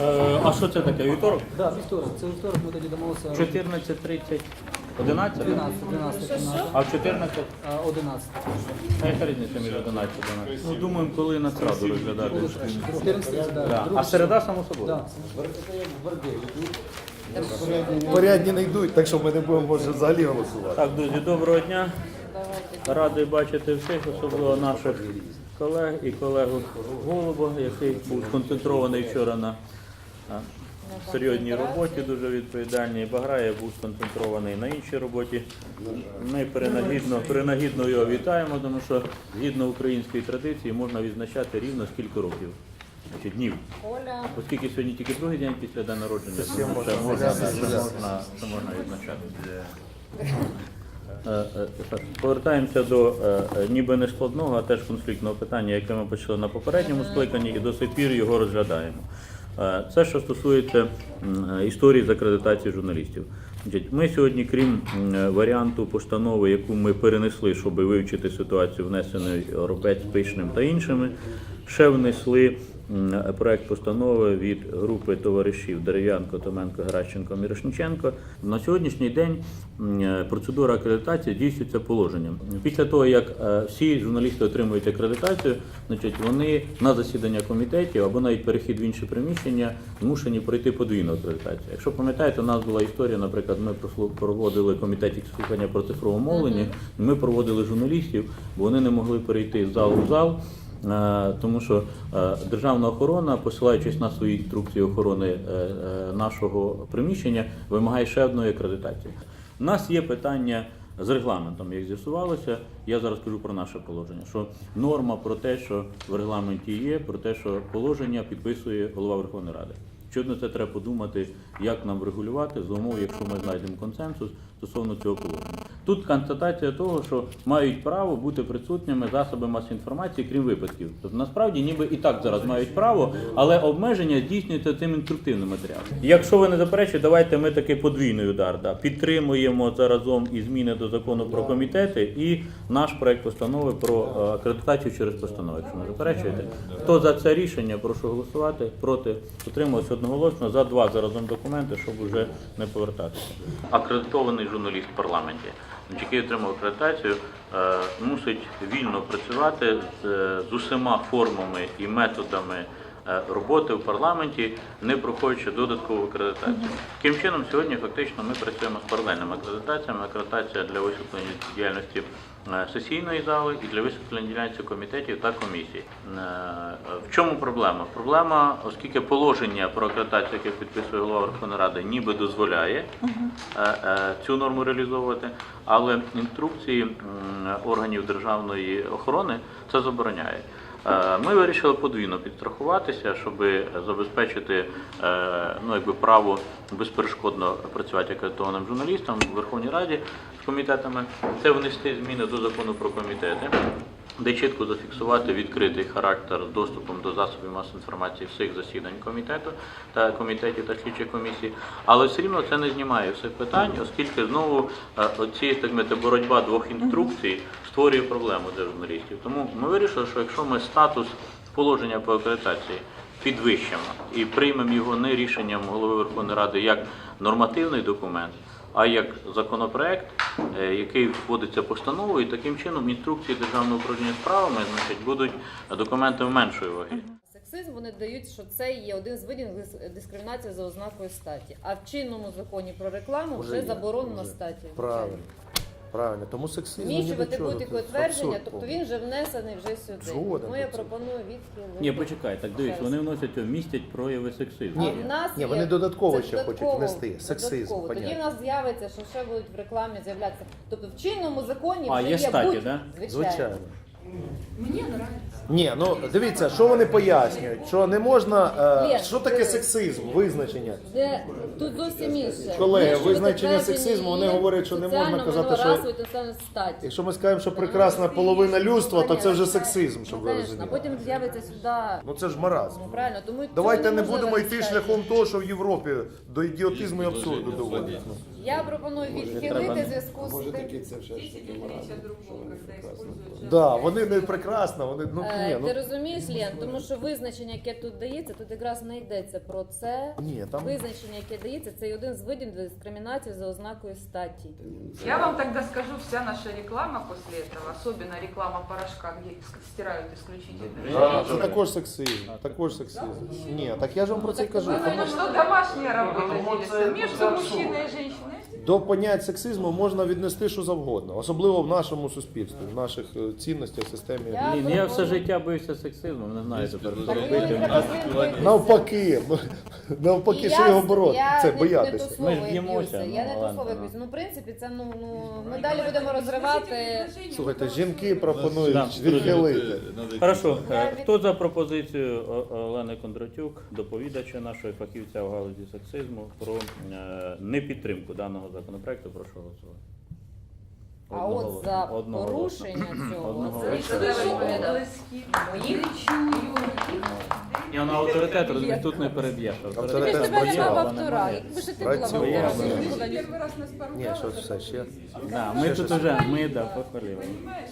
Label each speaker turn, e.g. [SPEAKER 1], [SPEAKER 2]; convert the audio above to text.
[SPEAKER 1] Е, а що це таке? Вівторок?
[SPEAKER 2] Да, вівторок. Це вівторок ми тоді домовилися
[SPEAKER 1] 14.30, 11?
[SPEAKER 2] 12, 12,
[SPEAKER 3] Що, що?
[SPEAKER 1] А в 14?
[SPEAKER 2] а, 11.
[SPEAKER 1] А яка різниця між 11 і 12? Ну, думаємо, коли на сраду розглядати.
[SPEAKER 2] 14, да.
[SPEAKER 1] Да.
[SPEAKER 2] Друге-
[SPEAKER 1] А середа, само собою?
[SPEAKER 2] Да.
[SPEAKER 4] Порядні не йдуть, так що ми не будемо може взагалі голосувати.
[SPEAKER 1] Так, друзі, доброго дня. Радий бачити всіх, особливо наших колег і колегу Голуба, який був сконцентрований вчора на серйозній роботі, дуже відповідальній. Баграє був сконцентрований на іншій роботі. Ми принагідно, принагідно його вітаємо, тому що згідно української традиції можна відзначати рівно скільки років. Значить, днів. Оскільки сьогодні тільки другий день після дня народження, ще можна, ще можна, ще можна відзначати. Е, е, так, Повертаємося до е, е, ніби не складного, а теж конфліктного питання, яке ми почали на попередньому скликанні, і до сих пір його розглядаємо. Е, Це що стосується е, історії з акредитації журналістів. Ми сьогодні, крім е, варіанту постанови, яку ми перенесли, щоб вивчити ситуацію, внесеної Робець, Пишним та іншими, ще внесли проект постанови від групи товаришів Дерев'янко, Томенко, Геращенко, Мірошниченко. На сьогоднішній день е, процедура акредитації здійснюється положенням. Після того, як е, всі журналісти отримують акредитацію, значить вони на засідання комітетів або навіть перехід в інше приміщення змушені пройти подвійну акредитацію. Якщо пам'ятаєте, у нас була історія, наприклад, ми проводили комітет слухання про цифрове мовлення, ми проводили журналістів, бо вони не могли перейти з залу в зал. Е, Тому що е, державна охорона, посилаючись на свої інструкції охорони е, нашого приміщення, вимагає ще одної акредитації. У нас є питання з регламентом, як з'ясувалося. Я зараз кажу про наше положення. Що норма про те, що в регламенті є, про те, що положення підписує голова Верховної Ради. Щодо це треба подумати, як нам врегулювати за умови, якщо ми знайдемо консенсус стосовно цього положення. Тут констатація того, що мають право бути присутніми засоби масової інформації, крім випадків. Тобто насправді ніби і так зараз мають право, але обмеження здійснюється цим інструктивним матеріалом. Якщо ви не заперечуєте, давайте ми такий подвійний удар. Да. Підтримуємо заразом і зміни до закону про комітети і наш проект постанови про е, акредитацію через постанову. Якщо не заперечуєте, хто за це рішення, прошу голосувати. Проти утрималися одноголосно за два заразом документи, щоб вже не повертатися. Акредитований журналіст в парламенті, який отримав акредитацію, е, мусить вільно працювати з, з усіма формами і методами е, роботи в парламенті, не проходячи додаткову акредитацію. Таким чином, сьогодні фактично ми працюємо з паралельними акредитаціями. Акредитація для висвітлення діяльності е, сесійної зали і для висвітлення діяльності комітетів та комісій. Е, В чому проблема? Проблема, оскільки положення про акредитацію, яке підписує голова Верховної Ради, ніби дозволяє е, е, цю норму реалізовувати, але інструкції органів державної охорони це забороняє. Е, Ми вирішили подвійно підстрахуватися, щоб забезпечити е, ну, якби право безперешкодно працювати акредитованим журналістам в Верховній Раді з комітетами. Це внести зміни до закону про комітети, де чітко зафіксувати відкритий характер з доступом до засобів масової інформації всіх засідань комітету та комітетів та слідчих комісій. Але все рівно це не знімає всіх питань, оскільки знову е, оці так мовити, боротьба двох інструкцій створює проблему для журналістів. Тому ми вирішили, що якщо ми статус положення по акредитації підвищимо і приймемо його не рішенням голови Верховної Ради як нормативний документ, а як законопроект, е, який вводиться постановою, і таким чином інструкції державного управління справами значить, будуть документами меншої ваги.
[SPEAKER 3] Сексизм вони дають, що це є один з видів дис- дискримінації за ознакою статі. А в чинному законі про рекламу
[SPEAKER 4] Вже
[SPEAKER 3] вже
[SPEAKER 4] є.
[SPEAKER 3] заборонено статі.
[SPEAKER 4] Правильно. Правильно. Тому сексизм
[SPEAKER 3] Зміщувати будь-яке твердження, тобто він вже внесений вже сюди.
[SPEAKER 4] Згоден
[SPEAKER 3] Тому я
[SPEAKER 4] до цього.
[SPEAKER 3] пропоную відхилити.
[SPEAKER 1] Ні, почекай, так дивись, вони вносять містять прояви сексизму.
[SPEAKER 4] Ні,
[SPEAKER 3] А в нас
[SPEAKER 4] ні,
[SPEAKER 3] є-
[SPEAKER 4] вони додатково
[SPEAKER 3] це
[SPEAKER 4] ще хочуть
[SPEAKER 3] додатково,
[SPEAKER 4] внести. Сексизм,
[SPEAKER 3] додатково. Тоді в
[SPEAKER 4] понятно.
[SPEAKER 3] нас з'явиться, що ще будуть в рекламі з'являтися. Тобто в чинному законі
[SPEAKER 1] А,
[SPEAKER 3] вже
[SPEAKER 1] є
[SPEAKER 3] є
[SPEAKER 1] статі,
[SPEAKER 3] будь...
[SPEAKER 1] да?
[SPEAKER 4] Звичайно. Ні, ну дивіться, що вони пояснюють, що не можна. Е, що таке сексизм? Визначення.
[SPEAKER 3] Де тут зовсім інше.
[SPEAKER 4] Колеги,
[SPEAKER 3] Якщо
[SPEAKER 4] визначення сексизму, вони говорять, що не можна казати, що-
[SPEAKER 3] минулорасової та національної статі.
[SPEAKER 4] Якщо ми скажемо, що прекрасна половина людства, то це вже сексизм, щоб ви
[SPEAKER 3] Конечно, а
[SPEAKER 4] розуміли.
[SPEAKER 3] потім з'явиться сюди.
[SPEAKER 4] Ну це ж маразм.
[SPEAKER 3] Ну правильно, тому
[SPEAKER 4] Давайте не будемо йти шляхом того, що в Європі до ідіотизму і абсурду доводить. Ну.
[SPEAKER 3] Я пропоную відхилити в зв'язку з
[SPEAKER 4] Може
[SPEAKER 3] тим.
[SPEAKER 4] таки це все ж таки морально. що вони прекрасно. Да, вони не прекрасно, вони ну
[SPEAKER 3] Е,
[SPEAKER 4] ні,
[SPEAKER 3] Ти
[SPEAKER 4] ну
[SPEAKER 3] розумієш, Лен, тому що визначення, яке тут дається, тут якраз не йдеться про це.
[SPEAKER 4] ні, там
[SPEAKER 3] Визначення, яке дається, це один з видів дискримінації за ознакою статі.
[SPEAKER 5] Я вам тогда скажу, вся наша реклама после этого, особенно реклама порошка, где с- стирают исключительно.
[SPEAKER 4] Да, це також сексизм, також сексизм. Ні, так я ж вам про це й кажу.
[SPEAKER 5] Потому что домашняя работа делится между мужчиной и женщиной.
[SPEAKER 4] До понять сексизму можна віднести що завгодно, особливо в нашому суспільстві, в наших е, цінностях, системі.
[SPEAKER 3] Я
[SPEAKER 1] Блін, я все життя бився сексизмом, не знаю тепер що робити.
[SPEAKER 4] Навпаки, навпаки, що його бороти? Це боятися.
[SPEAKER 1] Ми ж б'ємося,
[SPEAKER 3] Я
[SPEAKER 1] ну,
[SPEAKER 3] не
[SPEAKER 1] ну.
[SPEAKER 3] б'юся. Ну, в принципі, це ну, ну ми далі будемо розривати.
[SPEAKER 4] Слухайте, жінки пропонують відхилити.
[SPEAKER 1] Хорошо, е, хто за пропозицію Олени Кондратюк, доповідача нашої фахівця в галузі сексизму про е, непідтримку даного законопроекту, прошу голосувати.
[SPEAKER 3] А от за порушення цього це
[SPEAKER 5] Моїх
[SPEAKER 1] Я на авторитет розумію, тут не переб'єш.
[SPEAKER 3] Ти ж
[SPEAKER 4] Авторитет
[SPEAKER 3] тебе в автора. Якби ж ти була в
[SPEAKER 4] Спрацював.
[SPEAKER 3] автора, ти була.
[SPEAKER 4] Ні, що все ще.
[SPEAKER 1] Да, ми тут уже ми да, похвалюємо.
[SPEAKER 5] Понимаешь?